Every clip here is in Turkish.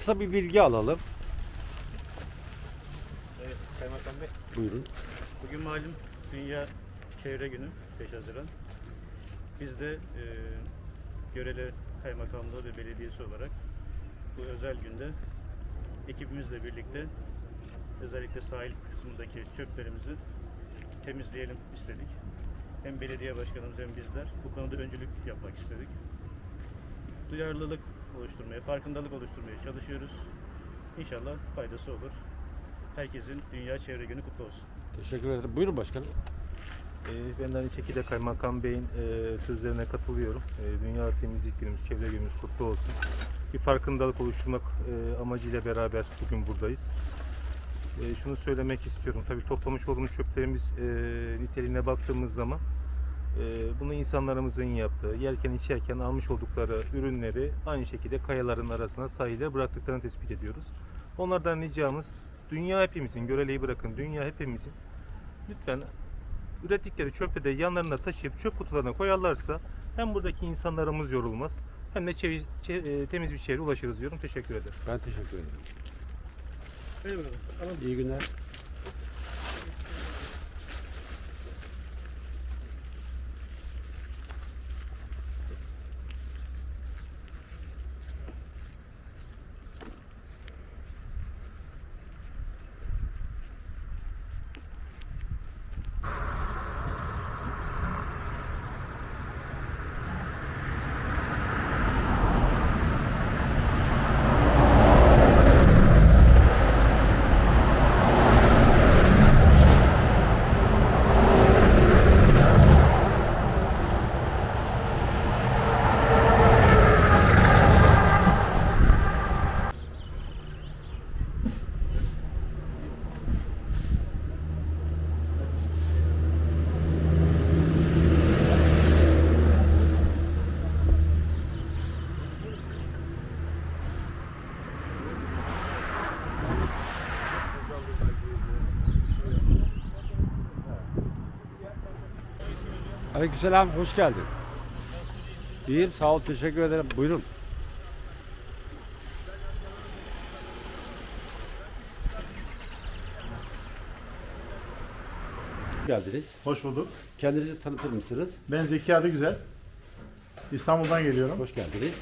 kısa bir bilgi alalım. Evet, Kaymakam Bey. Buyurun. Bugün malum Dünya Çevre Günü 5 Haziran. Biz de e, Görele Kaymakamlığı ve Belediyesi olarak bu özel günde ekibimizle birlikte özellikle sahil kısmındaki çöplerimizi temizleyelim istedik. Hem belediye başkanımız hem bizler bu konuda öncülük yapmak istedik. Duyarlılık oluşturmaya, farkındalık oluşturmaya çalışıyoruz. İnşallah faydası olur. Herkesin Dünya Çevre Günü kutlu olsun. Teşekkür ederim. Buyurun başkanım. Ee, Ben de aynı şekilde Kaymakam Bey'in e, sözlerine katılıyorum. E, Dünya Temizlik Günümüz, Çevre Günümüz kutlu olsun. Bir farkındalık oluşturmak e, amacıyla beraber bugün buradayız. E, Şunu söylemek istiyorum. Tabii toplamış olduğumuz çöplerimiz e, niteliğine baktığımız zaman bunu insanlarımızın yaptığı, yerken içerken almış oldukları ürünleri aynı şekilde kayaların arasına sahile bıraktıklarını tespit ediyoruz. Onlardan ricamız dünya hepimizin, göreleyi bırakın, dünya hepimizin lütfen ürettikleri çöpü de yanlarına taşıyıp çöp kutularına koyarlarsa hem buradaki insanlarımız yorulmaz hem de çev- çe- e, temiz bir çevre ulaşırız diyorum. Teşekkür ederim. Ben teşekkür ederim. Alalım. İyi günler. Aleykümselam, hoş geldin. İyiyim, sağ ol, teşekkür ederim. Buyurun. Geldiniz. Hoş bulduk. Kendinizi tanıtır mısınız? Ben Zeki Adı Güzel. İstanbul'dan geliyorum. Hoş geldiniz.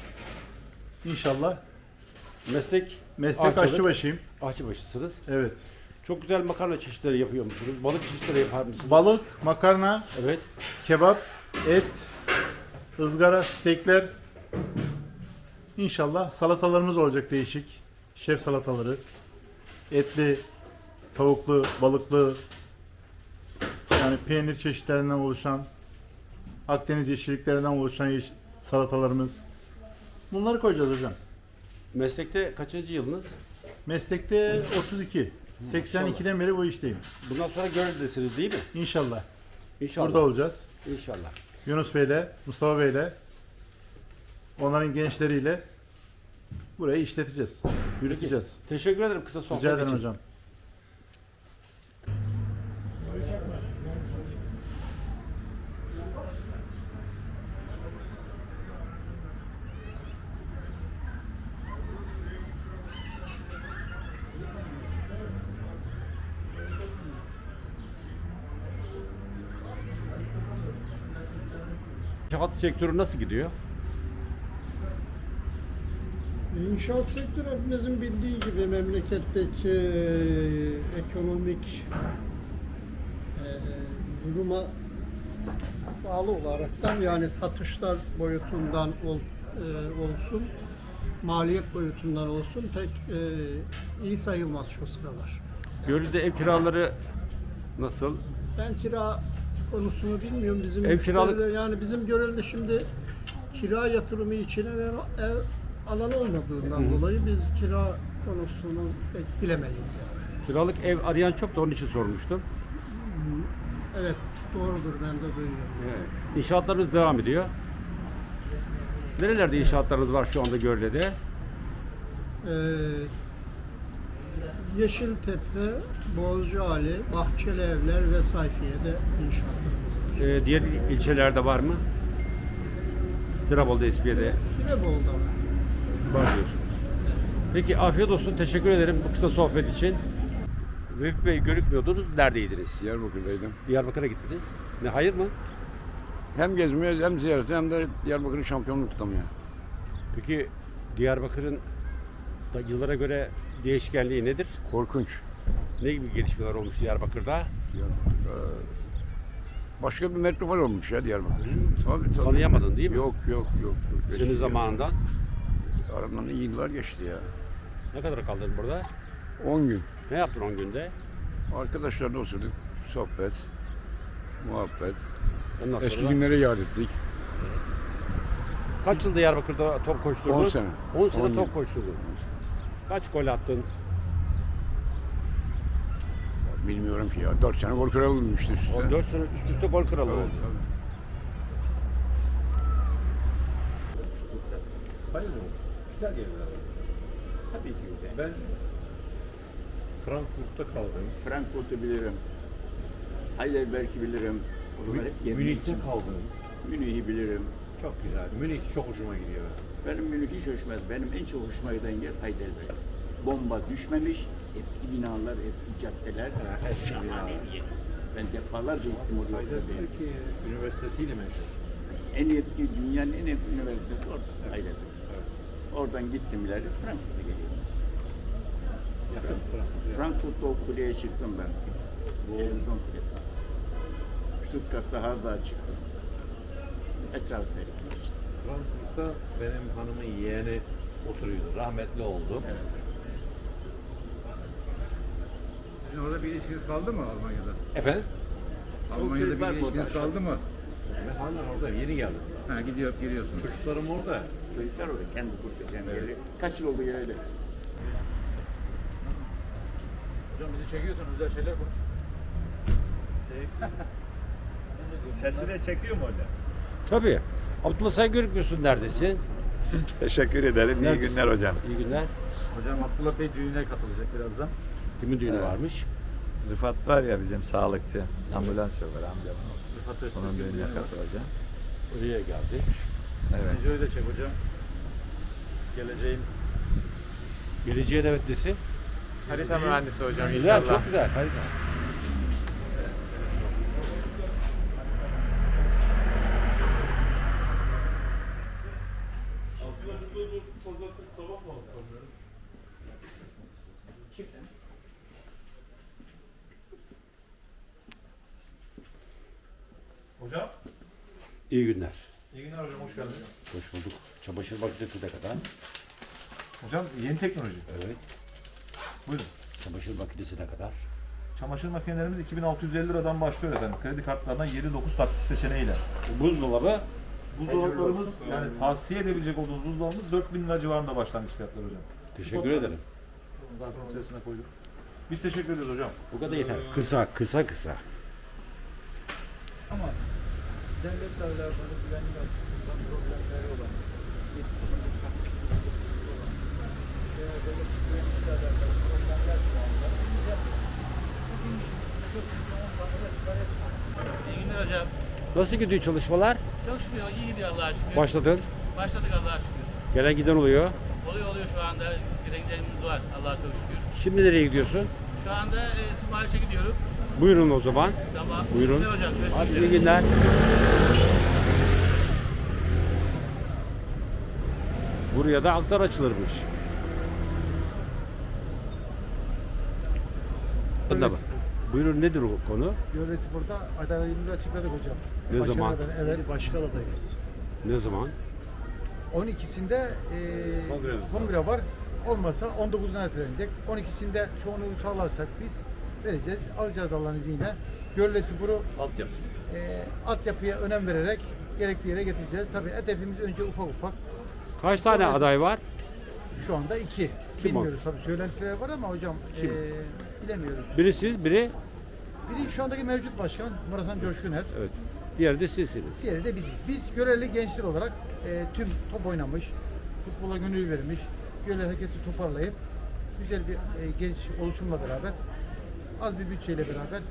İnşallah Meslek meslek Aşçılık. aşçıbaşıyım. aşçıbaşısınız. Evet. Çok güzel makarna çeşitleri yapıyor musunuz? Balık çeşitleri yapar mısınız? Balık, makarna, evet. kebap, et, ızgara, steakler. İnşallah salatalarımız olacak değişik. Şef salataları. Etli, tavuklu, balıklı. Yani peynir çeşitlerinden oluşan, Akdeniz yeşilliklerinden oluşan yeş- salatalarımız. Bunları koyacağız hocam. Meslekte kaçıncı yılınız? Meslekte 32. 82'den beri bu işteyim. Bundan sonra Gönül'desiniz değil mi? İnşallah. İnşallah. Burada olacağız. İnşallah. Yunus Bey'le, Mustafa Bey'le, onların gençleriyle burayı işleteceğiz. Yürüteceğiz. Teşekkür ederim kısa sohbet Rica ederim için. hocam. İnşaat sektörü nasıl gidiyor? İnşaat sektörü hepimizin bildiği gibi memleketteki e, ekonomik e, duruma bağlı olaraktan yani satışlar boyutundan ol, e, olsun, maliyet boyutundan olsun pek e, iyi sayılmaz şu sıralar. Gönül'de ev kiraları nasıl? Ben kira konusunu bilmiyorum. Bizim Ev kiralık- yani bizim görelde şimdi kira yatırımı için ev, ev alan olmadığından dolayı biz kira konusunu pek bilemeyiz yani. Kiralık ev arayan çok da onun için sormuştum. Evet doğrudur ben de duyuyorum. Evet. İnşaatlarınız devam ediyor. Nerelerde inşaatlarınız var şu anda Gönül'de? Ee, Yeşiltepe, Bozcaali, Bahçeli Evler ve Sayfiye'de inşaatlar. Ee, diğer ilçelerde var mı? Tirabol'da, İspiye'de Tirebol'da var. var diyorsunuz. Peki afiyet olsun. Teşekkür ederim bu kısa sohbet için. Vehbi Bey görükmüyordunuz. Neredeydiniz? Diyarbakır'daydım. Diyarbakır'a gittiniz. Ne hayır mı? Hem gezmeye hem ziyarete hem de Diyarbakır'ın şampiyonluk kutlamaya. Peki Diyarbakır'ın da yıllara göre değişkenliği nedir? Korkunç. Ne gibi gelişmeler olmuş Diyarbakır'da? Diyarbakır'da başka bir metropol olmuş ya Diyarbakır. Tabii, tabii. Tanıyamadın değil mi? Yok yok yok. yok. Senin Geçti. zamanında. Aradan iyi yıllar geçti ya. Ne kadar kaldın burada? 10 gün. Ne yaptın 10 günde? Arkadaşlarla oturduk. Sohbet, muhabbet. Ondan Eski sonra günleri yad ettik. kaç yıl Diyarbakır'da top koşturdun? 10 sene. 10 sene 10 top yıl. koşturdun. Kaç gol attın? Bilmiyorum ki ya. 4 sene gol kralı olmuştu üst üste. 4 sene üst üste gol kralı oldu. tabii. Güzel yerler. Tabii ki öyle. Ben Frankfurt'ta kaldım. Frankfurt'u bilirim. Heidelberg'i bilirim. Oraları hep gezdiğim Münih'te için. kaldım. Münih'i bilirim. Çok güzel. Münih çok hoşuma gidiyor. Benim Münih hiç hoşuma Benim en çok hoşuma giden yer Heidelberg. Bomba düşmemiş, eski binalar, eski caddeler. eski şahane binalar. Ben defalarca gittim oraya. Heidelberg Üniversitesi'yle meşhur. En eski, dünyanın en eski üniversitesi orada. Heidelberg. Oradan gittim ileri, Frankfurt'a geliyorum. Yakın Frankfurt. Frankfurt'ta o kuleye çıktım ben. Televizyon kulesi. Stuttgart'ta Hardağ'a çıktım. Etraf seyretmek için. Frankfurt'ta benim hanımın yeğeni oturuyordu. Rahmetli oldu. Evet. Bir ilişkiniz kaldı mı Almanya'da? Efendim? Almanya'da bir ilişkiniz kaldı mı? Ben halen orada yeni geldim. Ha gidiyor geliyorsunuz. Çocuklarım orada. Çocuklar orada kendi kurtulacağım yeri. Kaç yıl oldu geleli? Hocam bizi çekiyorsun özel şeyler konuş. Sesi de çekiyor mu orada? Tabii. Abdullah sen görükmüyorsun neredesin? Teşekkür ederim. İyi günler hocam. İyi günler. Hocam Abdullah Bey düğüne katılacak birazdan. Kimin düğünü varmış? Rıfat var ya bizim sağlıkçı. Ambulans şoförü amcamın. Rıfat Öztürk Onun düğününe katılacağım. Oraya geldi. Evet. Videoyu da çek hocam. Geleceğin evet nesi? harita mühendisi hocam Güzel, çok güzel. Harika. Hocam, İyi günler. iyi günler hocam, hoş geldiniz. Hoş bulduk. Çamaşır makinesine kadar. Hocam yeni teknoloji. Evet. Buyurun. Çamaşır makinesine kadar. Çamaşır makinelerimiz 2650 liradan başlıyor efendim. Kredi kartlarından 7-9 taksit seçeneğiyle. Buzdolabı Buzdolaplarımız yani tavsiye edebilecek olduğumuz buzdolabımız 4000 lira civarında başlangıç fiyatları hocam. teşekkür ederim. Zaten içerisine koyduk. Biz teşekkür ediyoruz hocam. Bu kadar yeter. Kısa, kısa, kısa. Devletle alakalı güvenlik açısından problemleri olan, yetkililik hakkında olan veya devlet güvenlikle alakalı problemler şu anda bugün çok İyi günler hocam. Nasıl gidiyor çalışmalar? Çok şükür iyi gidiyor Allah'a şükür. Başladın. Başladık Allah'a şükür. Gelen giden oluyor. Oluyor oluyor şu anda. Giden gidenimiz var Allah'a çok şükür. Şimdi nereye gidiyorsun? Şu anda e, siparişe gidiyorum. Buyurun o zaman. Tamam. Buyurun. Hocam. Görüşmek Hadi üzere. iyi günler. Buraya da aktar açılırmış. Bunda bak. Buyurun nedir o konu? Göle Spor'da adaylığımızı açıkladık hocam. Ne zaman? adayı, Evet, başkan adayımız. Ne zaman? 12'sinde e, kongre var. Olmasa 19'una ertelenecek. 12'sinde çoğunluğu sağlarsak biz vereceğiz. Alacağız Allah'ın izniyle. Gölle Spor'u Altyapı. e, altyapıya önem vererek gerekli yere getireceğiz. Tabii hedefimiz önce ufak ufak. Kaç tane aday var? Şu anda iki. Kim o? Bilmiyoruz tabii söylentiler var ama hocam Kim? e, bilemiyoruz. Biri siz, biri Biri şu andaki mevcut başkan Murathan Coşkuner. evet. Diğeri de sizsiniz. Diğeri de biziz. Biz görevli gençler olarak e, tüm top oynamış, futbola gönül vermiş, böyle herkesi toparlayıp güzel bir e, genç oluşumla beraber az bir bütçeyle beraber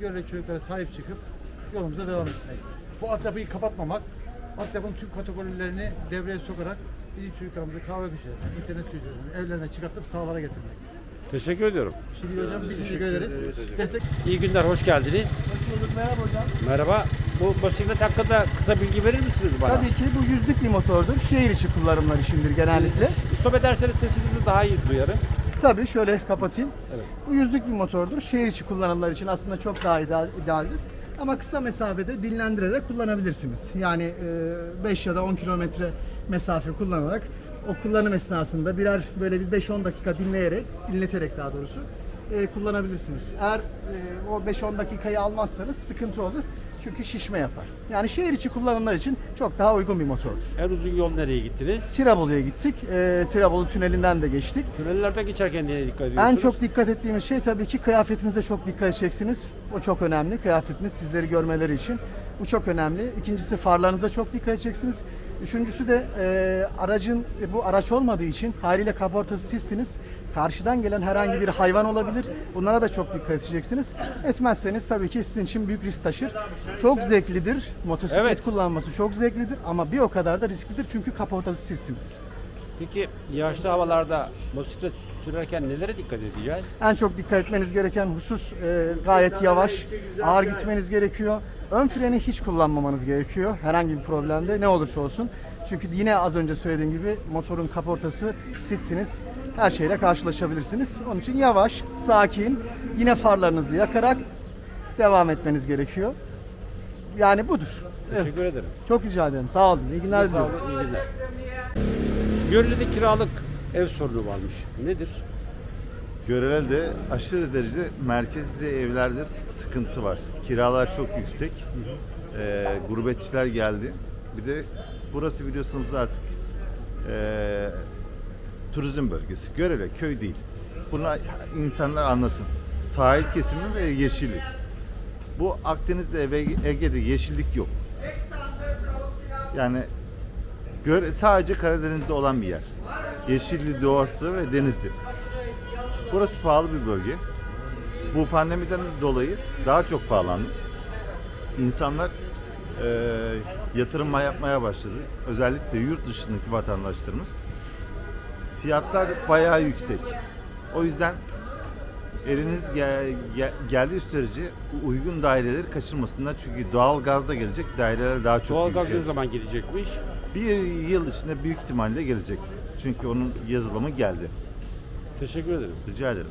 görevli çocuklara sahip çıkıp yolumuza devam etmek. Bu altyapıyı kapatmamak, altyapının tüm kategorilerini devreye sokarak bizim çocuklarımızı kahve köşelerine, internet köşelerine, evlerine çıkartıp sahalara getirmek. Teşekkür ediyorum. Şimdi hocam biz teşekkür ederiz. Destek İyi günler, hoş geldiniz. Hoş bulduk. Merhaba hocam. Merhaba. Bu motosiklet hakkında kısa bilgi verir misiniz bana? Tabii ki bu yüzlük bir motordur. Şehir içi kullanımlar içindir genellikle. Stop ederseniz sesinizi daha iyi duyarım. Tabii şöyle kapatayım. Evet. Bu yüzlük bir motordur. Şehir içi kullanımlar için aslında çok daha ideal, idealdir. Ama kısa mesafede dinlendirerek kullanabilirsiniz. Yani 5 ya da 10 kilometre mesafe kullanarak o kullanım esnasında birer böyle bir 5-10 dakika dinleyerek, dinleterek daha doğrusu e, kullanabilirsiniz. Eğer e, o 5-10 dakikayı almazsanız sıkıntı olur. Çünkü şişme yapar. Yani şehir içi kullanımlar için çok daha uygun bir motordur. En uzun yol nereye gittiniz? Tirabolu'ya gittik. E, Tirabolu tünelinden de geçtik. Tünellerde geçerken neye dikkat ediyorsunuz? En çok dikkat ettiğimiz şey tabii ki kıyafetinize çok dikkat edeceksiniz. O çok önemli. Kıyafetiniz sizleri görmeleri için. Bu çok önemli. İkincisi farlarınıza çok dikkat edeceksiniz. Üçüncüsü de e, aracın e, bu araç olmadığı için haliyle kaportası sizsiniz. Karşıdan gelen herhangi bir hayvan olabilir. Bunlara da çok dikkat edeceksiniz. Etmezseniz tabii ki sizin için büyük risk taşır. Çok zevklidir. Motosiklet Evet. kullanması çok zevklidir ama bir o kadar da risklidir çünkü kaportası sizsiniz. Peki yağışlı havalarda motosiklet sürerken nelere dikkat edeceğiz? En çok dikkat etmeniz gereken husus e, gayet yavaş, ağır gitmeniz gerekiyor. Ön freni hiç kullanmamanız gerekiyor herhangi bir problemde ne olursa olsun. Çünkü yine az önce söylediğim gibi motorun kaportası sizsiniz. Her şeyle karşılaşabilirsiniz. Onun için yavaş, sakin, yine farlarınızı yakarak devam etmeniz gerekiyor. Yani budur. Teşekkür ederim. çok rica ederim. Sağ olun. İyi günler Sağ diliyorum. olun, iyi günler. Görülede kiralık ev sorunu varmış. Nedir? Görel'de aşırı derecede merkezli evlerde sıkıntı var. Kiralar çok yüksek. Ee, gurbetçiler geldi. Bir de burası biliyorsunuz artık ee, turizm bölgesi. Görele köy değil. Bunu insanlar anlasın. Sahil kesimi ve yeşillik. Bu Akdeniz'de ve Ege'de yeşillik yok. Yani göre, sadece Karadeniz'de olan bir yer. Yeşilli doğası ve denizli. Burası pahalı bir bölge. Bu pandemiden dolayı daha çok pahalandı. İnsanlar eee yatırım yapmaya başladı. Özellikle yurt dışındaki vatandaşlarımız. Fiyatlar bayağı yüksek. O yüzden eliniz gel- gel- geldiği sürece uygun daireleri kaçırmasınlar. Çünkü doğal gazda gelecek daireler daha çok Doğalgaz yüksek. ne zaman gelecekmiş? Bir yıl içinde büyük ihtimalle gelecek. Çünkü onun yazılımı geldi. Teşekkür ederim. Rica ederim.